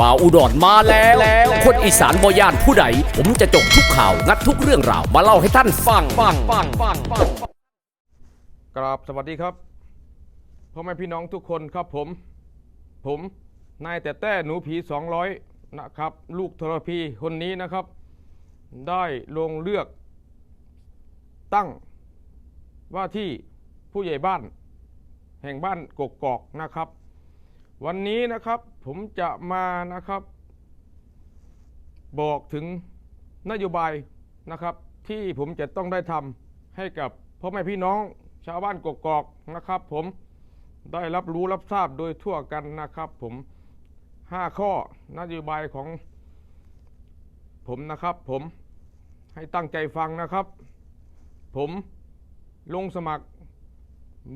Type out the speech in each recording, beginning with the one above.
บ่าวอุดรมาแล้ว คนอีสานบอย่านผู้ใด ผมจะจบทุกข่าว งัดทุกเรื่องราว มาเล่าให้ท่านฟังฟังฟังฟังฟังกราบสวัสดีครับพ่อแม่พี่น้องทุกคนครับผม ผมนายแต่แต้หนูผี200นะครับ ลูกทรพีคนนี้นะครับ ได้ลงเลือกตั้งว่าที่ผู้ใหญ่บ้าน แห่งบ้านกกอกนะครับ วันนี้นะครับผมจะมานะครับ บอกถึงนโยบายนะครับ ที่ผมจะต้องได้ทำให้กับพ่อแม่พี่น้องชาวบ้านกกอกนะครับ ผมได้รับรู้รับทราบโดยทั่วกันนะครับ ผมห้าข้อนโยบายของผมนะครับ ผมให้ตั้งใจฟังนะครับ ผมลงสมัคร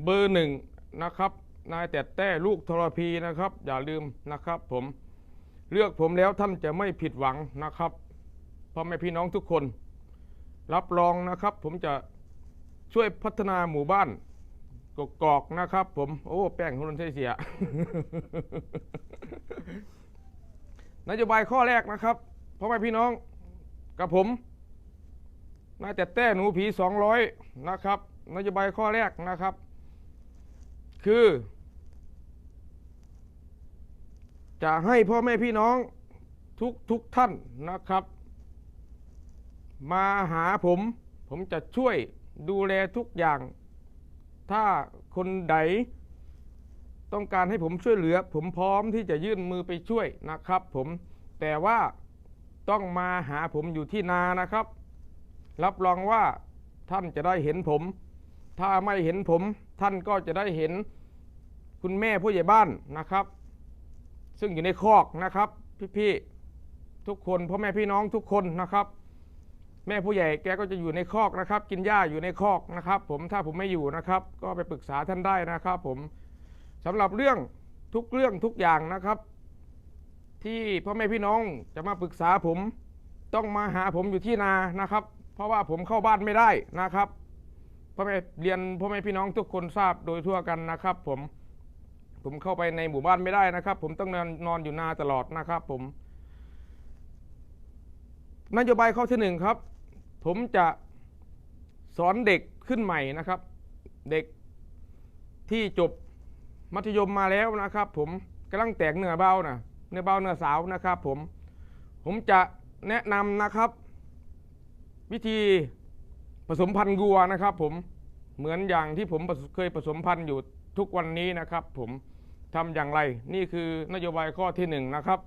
เบอร์หนึ่งนะครับ นายแต่แต้ลูกทรพีนะครับ อย่าลืมนะครับผมเลือกผมแล้วท่านจะไม่ผิดหวังนะครับพ่อแม่พี่น้องทุกคน รับรองนะครับ ผมจะช่วยพัฒนาหมู่บ้านกกอกนะครับ ผมโอ้แป้งคนใช้เสีย นโยบายข้อแรกนะครับพ่อแม่พี่น้องกับผมนายแต่แต้หนูผีสองร้อยนะครับ นโยบายข้อแรกนะครับ คือ จะให้พ่อแม่พี่น้องทุกทุกท่านนะครับ มาหาผม ผมจะช่วยดูแลทุกอย่าง ถ้าคนใดต้องการให้ผมช่วยเหลือ ผมพร้อมที่จะยื่นมือไปช่วยนะครับผมแต่ว่าต้องมาหาผมอยู่ที่นานะครับ รับรองว่าท่านจะได้เห็นผม ถ้าไม่เห็นผม ท่านก็จะได้เห็นคุณแม่ผู้ใหญ่บ้านนะครับ ซึ่งอยู่ในคอกนะครับพี่ๆทุกคนพ่อแม่พี่น้องทุกคนนะครับ แม่ผู้ใหญ่แกก็จะอยู่ในคอกนะครับ กินหญ้าอยู่ในคอกนะครับ ผมถ้าผมไม่อยู่นะครับ ก็ไปปรึกษาท่านได้นะครับ ผมสำหรับเรื่องทุกเรื่องทุกอย่างนะครับ ที่พ่อแม่พี่น้องจะมาปรึกษาผมต้องมาหาผมอยู่ที่นานะครับ เพราะว่าผมเข้าบ้านไม่ได้นะครับ พ่อแม่เรียนพ่อแม่พี่น้องทุกคนทราบโดยทั่วกันนะครับ ผมผมเข้าไปในหมู่บ้านไม่ได้นะครับ ผมต้องนอนนอนอยู่นาตลอดนะครับผมนโยบายข้อที่หนึ่งครับ ผมจะสอนเด็กขึ้นใหม่นะครับ เด็กที่จบมัธยมมาแล้วนะครับ ผมกำลังแตกเนื้อเบ้านะเนื้อเบ้าเนื้อสาวนะครับ ผมผมจะแนะนำนะครับ วิธี ผสมพันธุ์วัวนะครับ ผมเหมือนอย่างที่ผมเคยผสมพันธุ์อยู่ทุกวันนี้นะครับ ผมทำอย่างไรนี่คือนโยบายข้อที่หนึ่งนะครับ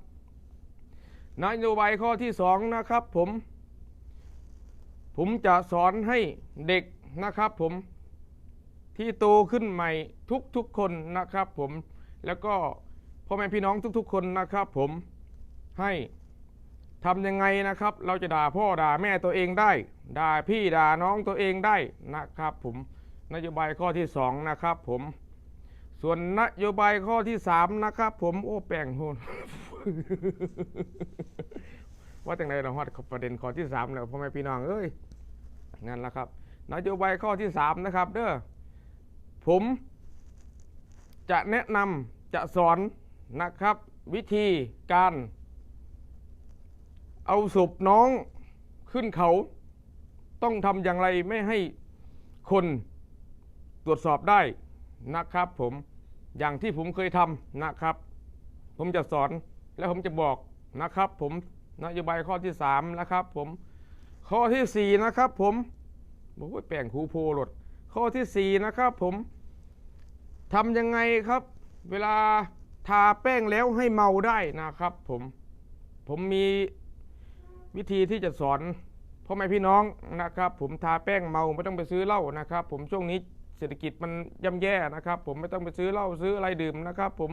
นโยบายข้อที่สองนะครับผม ผมจะสอนให้เด็กนะครับ ผมที่โตขึ้นใหม่ทุกๆคนนะครับ ผมแล้วก็พ่อแม่พี่น้องทุกๆ คนนะครับ ผมให้ ทำยังไงนะครับ เราจะด่าพ่อด่าแม่ตัวเองได้ ด่าพี่ด่าน้องตัวเองได้นะครับผมนโยบายข้อที่สองนะครับผม ส่วนนโยบายข้อที่สามนะครับผมโอ้แป้งโหนว่าแต่งใดเราฮอดประเด็นข้อที่สามแล้วพ่อแม่พี่น้องเอ้ยนั่นแหละครับนโยบายข้อที่สามนะครับ เด้อผมจะแนะนำจะสอนนะครับ วิธีการ เอาศพน้องขึ้นเขา ต้องทำอย่างไรไม่ให้คนตรวจสอบได้นะครับ ผมอย่างที่ผมเคยทำนะครับ ผมจะสอนและผมจะบอกนะครับ ผมนโยบายข้อที่สามนะครับ ผมข้อที่สี่นะครับ ผมโอ้ยแป้งคูโพหลดข้อที่สี่นะครับ ผมทำยังไงครับ เวลาทาแป้งแล้วให้เมาได้นะครับ ผมผมมี วิธีที่จะสอนพ่อแม่พี่น้องนะครับ ผมทาแป้งเมาไม่ต้องไปซื้อเหล้านะครับ ผมช่วงนี้เศรษฐกิจมันย่ำแย่นะครับ ผมไม่ต้องไปซื้อเหล้าซื้ออะไรดื่มนะครับ ผม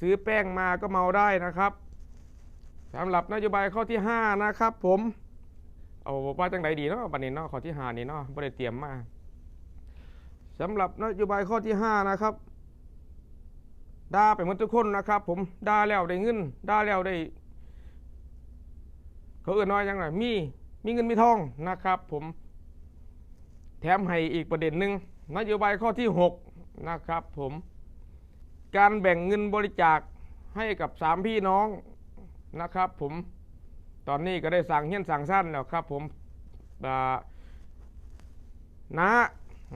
ซื้อแป้งมาก็เมาได้นะครับสำหรับนโยบายข้อที่ 5 นะครับ ผมเอาว่าจังใดดีเนาะบัดนี้เนาะข้อที่5นี่เนาะบ่ได้เตรียมมาสำหรับนโยบายข้อที่ 5 นะครับด่าไปหมดทุกคนนะครับ ผมด่าแล้วได้เงินด่าแล้วได้ เขาเอื่นน้อยยังไงมีมีเงินมีทองนะครับ ผม แถมให้อีกประเด็นหนึ่งนโยบายข้อที่ 6 นะครับ ผม การแบ่งเงินบริจาคให้กับสามพี่น้องนะครับ ผมตอนนี้ก็ได้สั่งเฮี้ยนสั่งสั้นแล้วครับ ผมน้า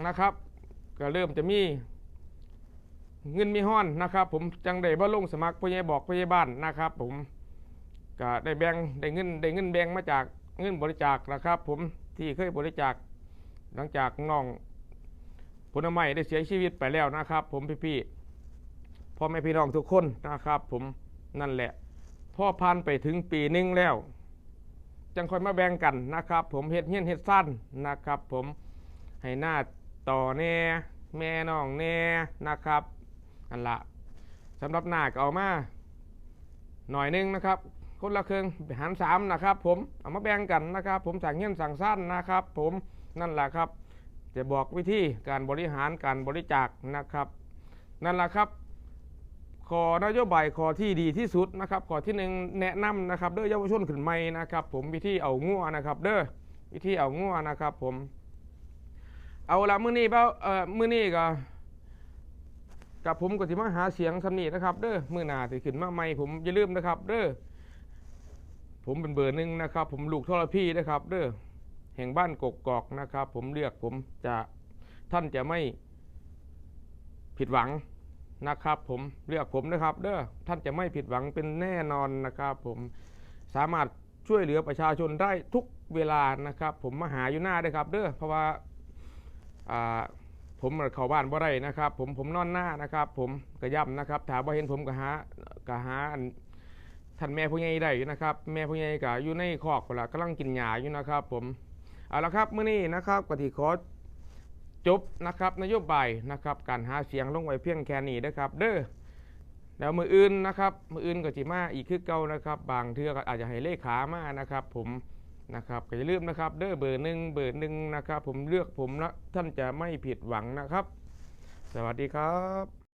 นะครับ ก็เริ่มจะมีเงินมีห้อนนะครับ ผมจังได้บ่ลงสมัครผู้ใหญ่บอกผู้ใหญ่บ้านนะครับ ผม ก็ได้แบ่งได้เงินได้เงินแบ่งมาจากเงินบริจาคนะครับ ผมที่เคยบริจาคหลังจากน้องผลไม้ได้เสียชีวิตไปแล้วนะครับ ผมพี่ๆพ่อแม่พี่น้องทุกคนนะครับ ผมนั่นแหละพ่อพันไปถึงปีนึงแล้ว จังค่อยมาแบ่งกันนะครับ ผมเฮ็ดเฮียนเฮ็ดสั้นนะครับ ผมให้หน้าต่อแน่แม่น้องแน่นะครับอันละสำหรับหน้าก็เอามาหน่อยนึงนะครับ คนละครึ่งหารสามนะครับ ผมเอามาแบ่งกันนะครับ ผมสั่งเฮียนสั่งสั้นนะครับ ผมนั่นแหละครับ จะบอกวิธีการบริหารการบริจาคนะครับ นั่นแหละครับขอนโยบายขอที่ดีที่สุดนะครับขอที่หนึ่งแนะนำนะครับ เด้อเยาวชนขึ้นใหม่นะครับ ผมวิธีเอางัวนะครับ เด้อวิธีเอางัวนะครับ ผม เอาละมื้อนี้เบ้าเอ่อมื้อนี้ก็กับผมก็สิมาหาเสียงสำนีนะครับ เด้อมื้อหน้าสิขึ้นมาใหม่ผมอย่าลืมนะครับ เด้อ ผมเป็นเบอร์หนึ่งนะครับ ผมลูกทรพี่นะครับเด้อแห่งบ้านกกกอกนะครับ ผมเลือกผมจะท่านจะไม่ผิดหวังนะครับ ผมเลือกผมนะครับ เด้อท่านจะไม่ผิดหวังเป็นแน่นอนนะครับ ผมสามารถช่วยเหลือประชาชนได้ทุกเวลานะครับ ผมมาหาอยู่หน้าด้วยครับ เด้อเพราะว่าอ่าผมเข้าบ้านบ่ได้นะครับ ผมผมนอนหน้านะครับ ผมกระย่ำนะครับถามว่าเห็นผมก็หากะหา ท่านแม่ผู้ใหญ่ได้นะครับ แม่ผู้ใหญ่ก็อยู่ในคอกพุ่นละกำลังกินหญ้าอยู่นะครับ ผมเอาละครับเมื้อนี้นะครับกติขอจบนะครับนโยบายนะครับการหาเสียงลงไว้เพียงแค่นี้นะครับเด้อแล้วมืออื่นนะครับมืออื่นก็จิมาอีกคือเก่านะครับ บางเทือก็อาจจะให้เลขามานะครับ ผมนะครับก็อย่าลืมนะครับ เด้อเบอร์หนึ่งเบอร์หนึ่งนะครับ ผมเลือกผมแล้วท่านจะไม่ผิดหวังนะครับ สวัสดีครับ